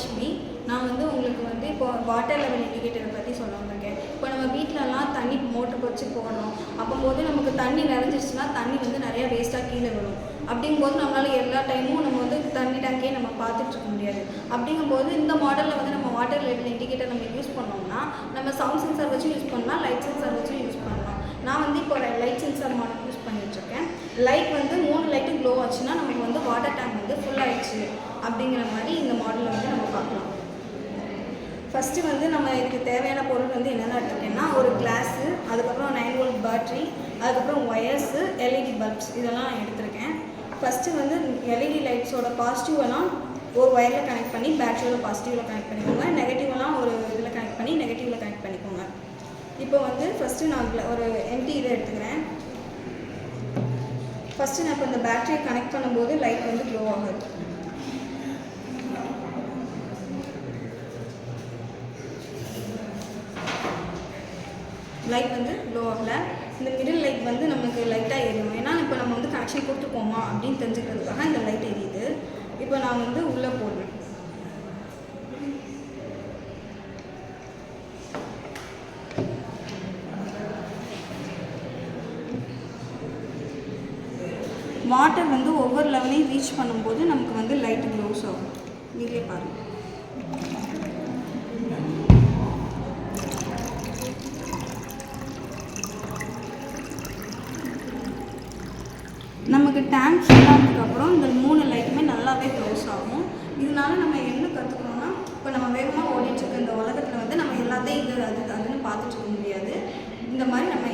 மகாலட்சுமி நான் வந்து உங்களுக்கு வந்து இப்போ வாட்டர் லெவல் இண்டிகேட்டரை பற்றி சொல்ல வந்திருக்கேன். இப்போ நம்ம வீட்டிலலாம் தண்ணி மோட்டர் வச்சு போடுறோம் அப்போம்போது நமக்கு தண்ணி நிறைஞ்சிருச்சுன்னா தண்ணி வந்து நிறைய வேஸ்ட்டாக கீழே விடும் அப்படிங்கும்போது நம்மளால் எல்லா டைமும் நம்ம வந்து தண்ணி டேங்கையே நம்ம பார்த்துட்டு இருக்க முடியாது. அப்படிங்கும்போது இந்த மாடலில் வந்து நம்ம வாட்டர் லெவல் இண்டிகேட்டர் நம்ம யூஸ் பண்ணோம்னா நம்ம சவுண்ட் சென்சார் வச்சு யூஸ் பண்ணலாம் லைட் சென்சார் வச்சு யூஸ் பண்ணலாம். நான் வந்து இப்போ லைட் சென்சார் மாடல் யூஸ் பண்ணிட்டுருக்கேன் லைட் வந்து மூணு லைட்டு க்ளோ ஆச்சுன்னா நமக்கு வந்து வாட்டர் டேங்க் வந்து ஃபுல் ஆயிடுச்சு. அப்படிங்கிற மாதிரி இந்த மாடலில் வந்து நம்ம ஃபஸ்ட்டு வந்து நம்ம இதுக்கு தேவையான பொருள் வந்து என்னென்ன எடுத்துருக்கேன்னா ஒரு கிளாஸு அதுக்கப்புறம் நைன் வோல்ட் பேட்ரி அதுக்கப்புறம் ஒயர்ஸு எல்இடி பல்ப்ஸ் இதெல்லாம் நான் எடுத்திருக்கேன். ஃபஸ்ட்டு வந்து எல்இடி லைட்ஸோட பாசிட்டிவெல்லாம் ஒரு ஒயரில் கனெக்ட் பண்ணி பேட்டரியோட பாசிட்டிவில் கனெக்ட் பண்ணிக்கோங்க. நெகட்டிவெல்லாம் ஒரு இதில் கனெக்ட் பண்ணி நெகட்டிவில் கனெக்ட் பண்ணிக்கோங்க. இப்போ வந்து ஃபஸ்ட்டு நான் ஒரு எம்டி இதை எடுத்துக்கிறேன். ஃபஸ்ட்டு நான் இப்போ இந்த பேட்டரியை கனெக்ட் பண்ணும்போது லைட் வந்து க்ளோ ஆகுது. லைட் வந்து க்ளோ ஆகல. இந்த மிடில் லைட் வந்து நமக்கு லைட்டாக எரியும். ஏன்னா இப்போ நம்ம வந்து கனெக்ஷன் கொடுத்துருக்கோமா அப்படின்னு தெரிஞ்சுக்கிறதுக்காக இந்த லைட் எரியுது. இப்போ நான் வந்து உள்ளே போடுறேன். வாட்டர் வந்து ஒவ்வொரு லெவலையும் ரீச் பண்ணும்போது நமக்கு வந்து லைட் க்ளோஸ் ஆகும். நீங்களே பாருங்கள் நமக்கு டேங்க் ஃபுல்லானதுக்கப்புறம் இந்த மூணு லைட்டுமே நல்லாவே க்ளோஸ் ஆகும். இதனால நம்ம என்ன கற்றுக்கணும்னா இப்போ நம்ம வேகமாக ஓடிட்டுருக்க இந்த உலகத்தில் வந்து நம்ம எல்லாத்தையும் இது அது அதுன்னு பார்த்துட்டு இருக்க முடியாது. இந்த மாதிரி நம்ம